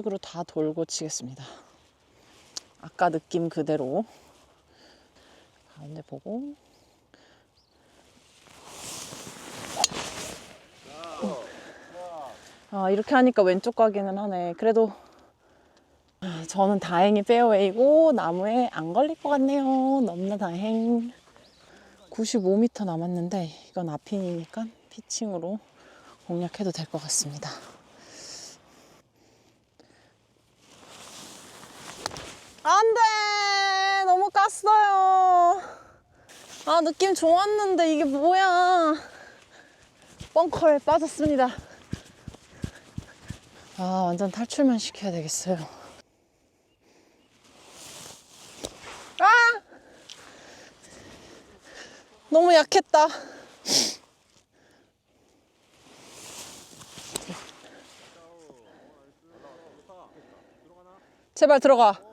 우측으로 다 돌고 치겠습니다. 아까 느낌 그대로 가운데 보고 아 이렇게 하니까 왼쪽 가기는 하네. 그래도 아, 저는 다행히 페어웨이고 나무에 안 걸릴 것 같네요. 너무나 다행. 95m 남았는데 이건 앞핀이니까 피칭으로 공략해도 될 것 같습니다. 안 돼! 너무 깠어요. 아, 느낌 좋았는데 이게 뭐야. 벙커에 빠졌습니다. 아, 완전 탈출만 시켜야 되겠어요. 아! 너무 약했다. 제발 들어가.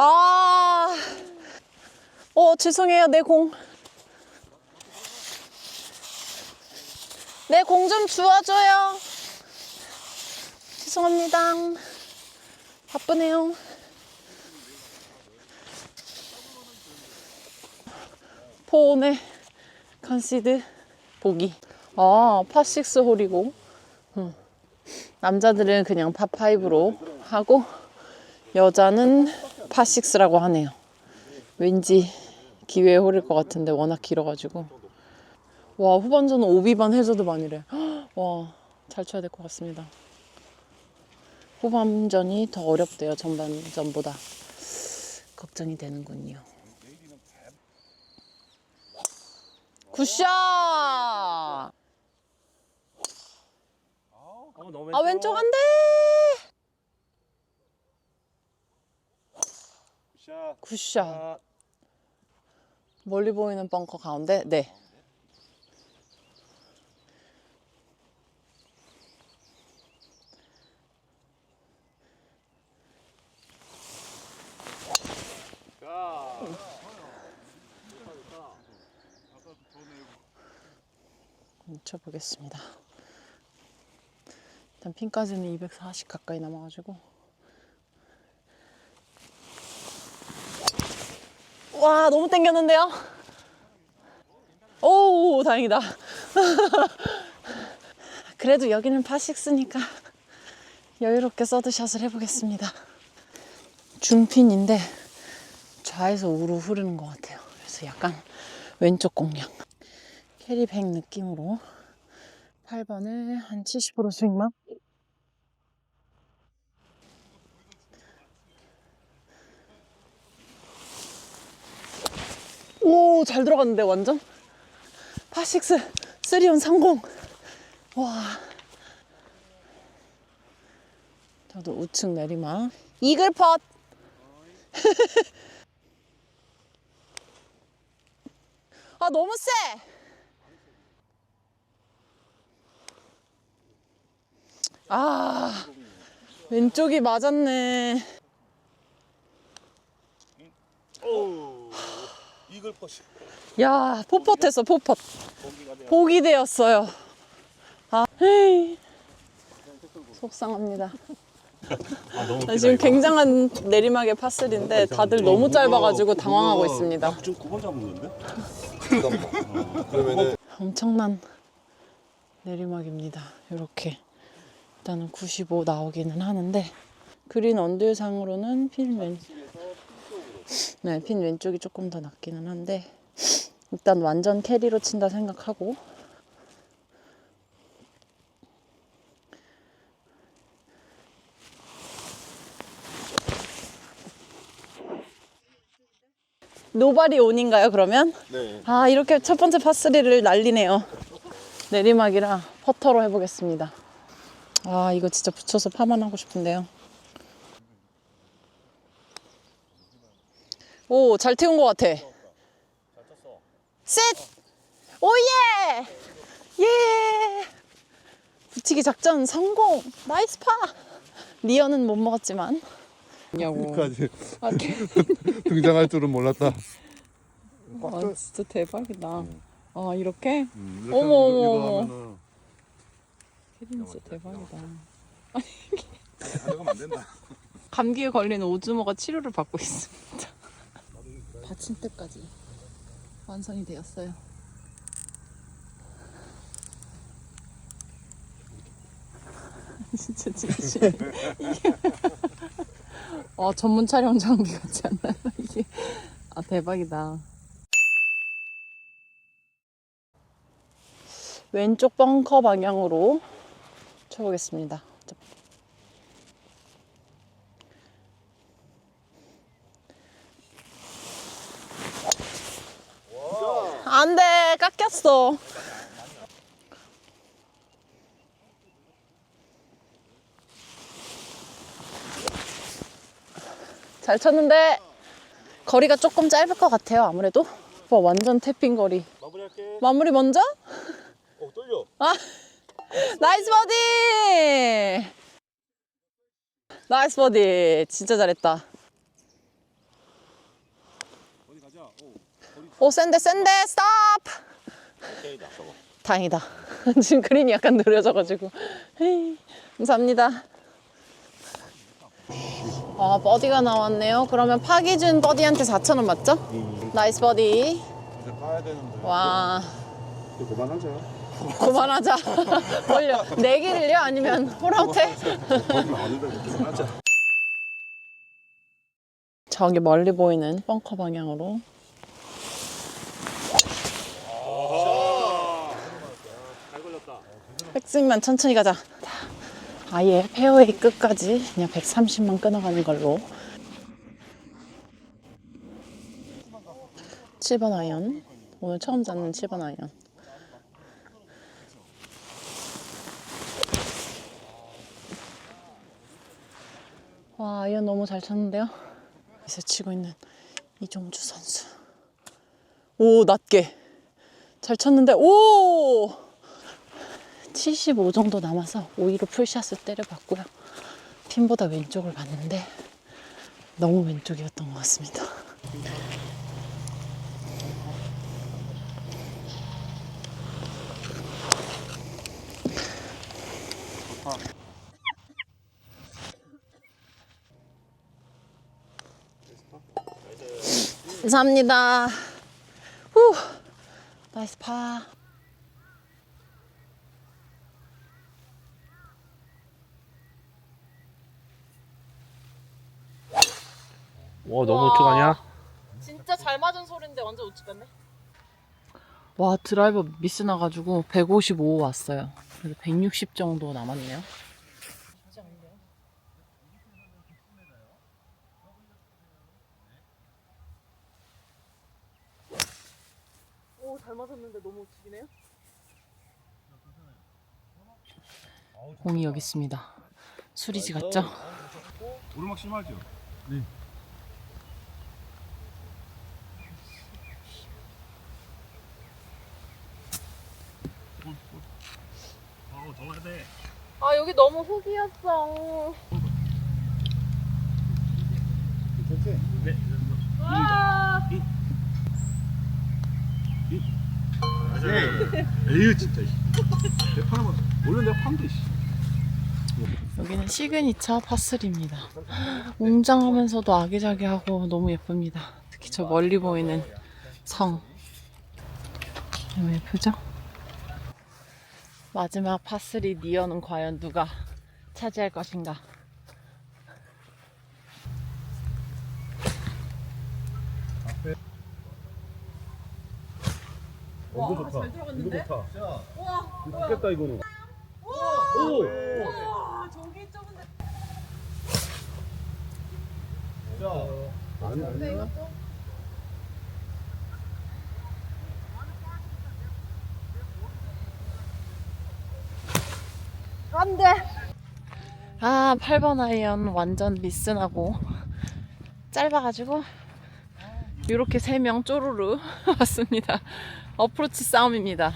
아, 어, 죄송해요. 내 공. 내 공 좀 주워줘요. 죄송합니다. 바쁘네요. 포온의 컨시드 보기. 아, 파6 홀이고. 음. 남자들은 그냥 파5로 하고, 여자는 파6라고 하네요. 왠지 기회 홀일 것 같은데 워낙 길어가지고. 와, 후반전은 오비반 해저드 반이래. 와, 잘 쳐야 될 것 같습니다. 후반전이 더 어렵대요, 전반전보다. 걱정이 되는군요. 굿샷! 아, 어, 너무 왼쪽 안 돼! 샷. 굿샷. 아, 멀리 보이는 벙커 가운데, 네. 자. 묻혀보겠습니다. 일단 핀까지는 240 가까이 남아가지고. 와, 너무 땡겼는데요? 오, 다행이다. 그래도 여기는 파6니까 여유롭게 서드샷을 해보겠습니다. 중핀인데 좌에서 우로 흐르는 것 같아요. 그래서 약간 왼쪽 공략. 캐리백 느낌으로 8번을 한 70% 스윙만 오, 잘 들어갔는데, 완전? 파6, 3온 성공. 와. 저도 우측 내리막. 이글 펫! 아, 너무 세! 아, 왼쪽이 맞았네. 오. 이글 퍼시. 야, 포퍼했어, 포퍼. 거기가 돼요. 복이 되었어요. 아, 헤이. 속상합니다. 아, 너무 나 지금 굉장한 내리막의 파슬인데 다들 너무 짧아가지고 당황하고 있습니다. 좀 9번 잡은 건데? 그러면은 엄청난 내리막입니다. 이렇게 일단은 95 나오기는 하는데 그린 언들 상으로는 핀 왼, 네, 핀 왼쪽이 조금 더 낫기는 한데 일단 완전 캐리로 친다 생각하고 노발이 온인가요 그러면? 네. 아 이렇게 첫 번째 파스리를 날리네요 내리막이라 퍼터로 해보겠습니다 아 이거 진짜 붙여서 파만 하고 싶은데요 오 잘 태운 것 같아. 셋! 오예! 예! 붙이기 작전 성공! 나이스 파! 리어는 못 먹었지만. 냐고. 까지. 아, 개- 등장할 줄은 몰랐다. 아 진짜 대박이다. 아 이렇게? 음, 어머, 어머, 이거 어머. 하면은 캐린 진짜 대박이다. 가져가면 안 된다. 감기에 걸린 오즈모가 치료를 받고 있습니다. 받침대까지 완성이 되었어요. 진짜 진짜 이게 와 전문 촬영 장비 같지 않나요? 이게 아 대박이다. 왼쪽 벙커 방향으로 쳐보겠습니다. 안 돼, 깎였어. 잘 쳤는데 거리가 조금 짧을 것 같아요. 아무래도 오빠 완전 태핑 거리. 마무리할게. 마무리 먼저? 어 떨려. 아, 나이스 버디! 나이스 버디. 진짜 잘했다. 어디 가자. 오. 오, 센데, 센데, 스톱! 오케이다 저거. 다행이다. 지금 그린이 약간 느려져가지고. 헤이, 감사합니다. 아, 버디가 나왔네요. 그러면 파기준 버디한테 4,000원 맞죠? 나이스 버디. 이제 까야 되는데. 와, 이거 그만하자. 그만하자. 올려. 내기를요? 아니면 홀아웃해? 거기 나오는데 그만하자. 저기 멀리 보이는 벙커 방향으로. 잘 걸렸다. 백스윙만 천천히 가자. 자, 아예 페어웨이 끝까지 그냥 130만 끊어가는 걸로. 7번 아이언. 오늘 처음 잡는 7번 아이언. 와, 아이언 너무 잘 쳤는데요? 여기서 치고 있는 이종주 선수. 오, 낮게. 잘 쳤는데, 오! 75 정도 남아서 오히려 풀샷을 때려봤고요. 핀보다 왼쪽을 봤는데 너무 왼쪽이었던 것 같습니다. 감사합니다. 후, 나이스 파. 와 너무 우측 아니야? 진짜 잘 맞은 소리인데 완전 우측 같네. 와 드라이버 미스 나가지고 155 왔어요. 그래서 160 정도 남았네요. 오 잘 맞았는데 너무 우측이네요. 공이 여기 있습니다. 수리지 같죠? 오르막 심하죠? 네. 어, 더 해야 돼. 아 여기 너무 흙이었어. 네. 아. 에휴 진짜. 내 파나만 원래 내가 판데 씨. 여기는 시그니처 파슬입니다. 웅장하면서도 아기자기하고 너무 예쁩니다. 특히 저 멀리 보이는 성. 너무 예쁘죠? 마지막 파슬이 니어는 과연 누가 차지할 것인가? 와, 이거 좋다. 이거 좋다. 와, 이거 좋겠다 이거는. 오! 와, 저기 좁은데. 아니 아니. 안 돼. 아, 8번 아이언 완전 미스나고 짧아가지고 이렇게 세명 쪼르르 왔습니다. 어프로치 싸움입니다.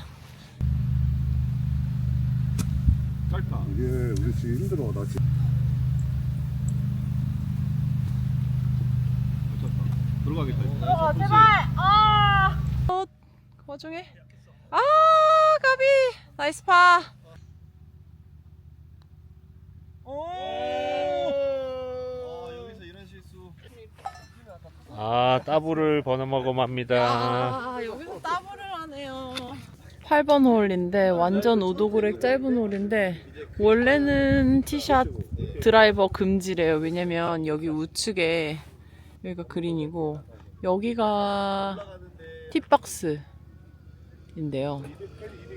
짧다. 이게 우리 지금 힘들어. 나 지금. 괜찮다. 들어가겠다. 어, 제발. 아. 어, 그 와중에 아, 가비. 나이스 파. 오. 아 따블을 번호먹음합니다. 아, 여기서 따블을 하네요. 8번 홀인데 완전 우도그렉 짧은 홀인데 원래는 티샷 드라이버 금지래요. 왜냐면 여기 우측에 여기가 그린이고 여기가 팁박스인데요.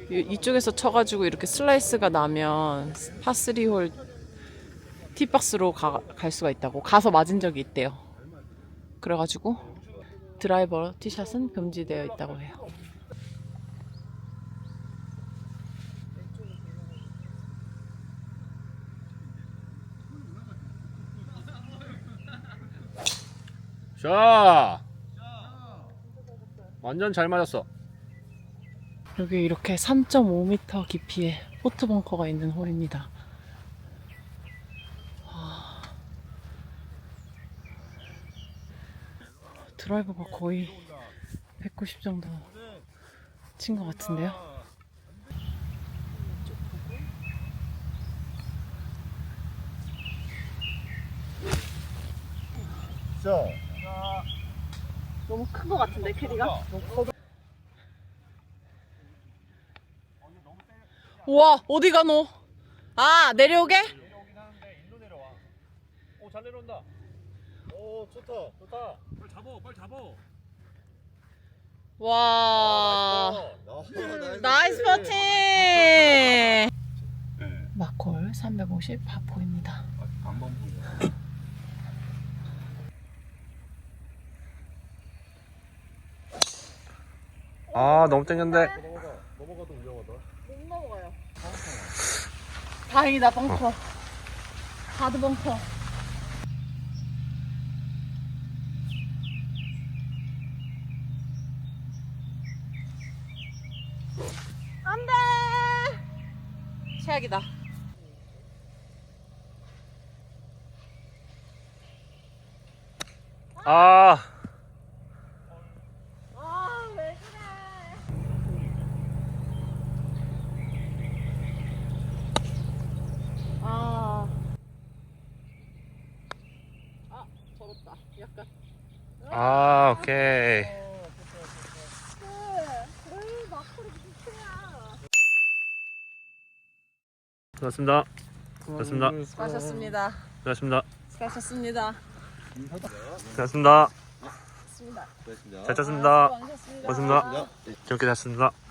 이- 이쪽에서 쳐가지고 이렇게 슬라이스가 나면 파3 홀 팁박스로 가, 갈 수가 있다고 가서 맞은 적이 있대요. 그래가지고 드라이버 티샷은 금지되어 있다고 해요. 자, 완전 잘 맞았어. 여기 이렇게 3.5m 깊이의 포트 벙커가 있는 홀입니다. 드라이버가 거의 190 정도 친 것 같은데요. 자, 너무 큰 것 같은데 캐리가? 우와 어디 가노? 아 내려오게? 오, 잘 내려온다. 오 좋다. 좋다. 잡어, 빨리 잡어. 와 나, 나이스 퍼팅! 마콜 350 바포입니다. 아, 너무 땡겼는데. 넘어가. 넘어가도 위험하다. 못 넘어가요. 다행이다 벙커. 가드 벙커. 최악이다. 아, 아 왜 그래? 아. 아, 저렇다. 약간. 아, 오케이. 수고하셨습니다. 수고하셨습니다. 수고하셨습니다. 수고하셨습니다. 수고하셨습니다. 수고하셨습니다. 수고하셨습니다. 잘 쳤습니다. 고맙습니다. 재밌게 잤습니다.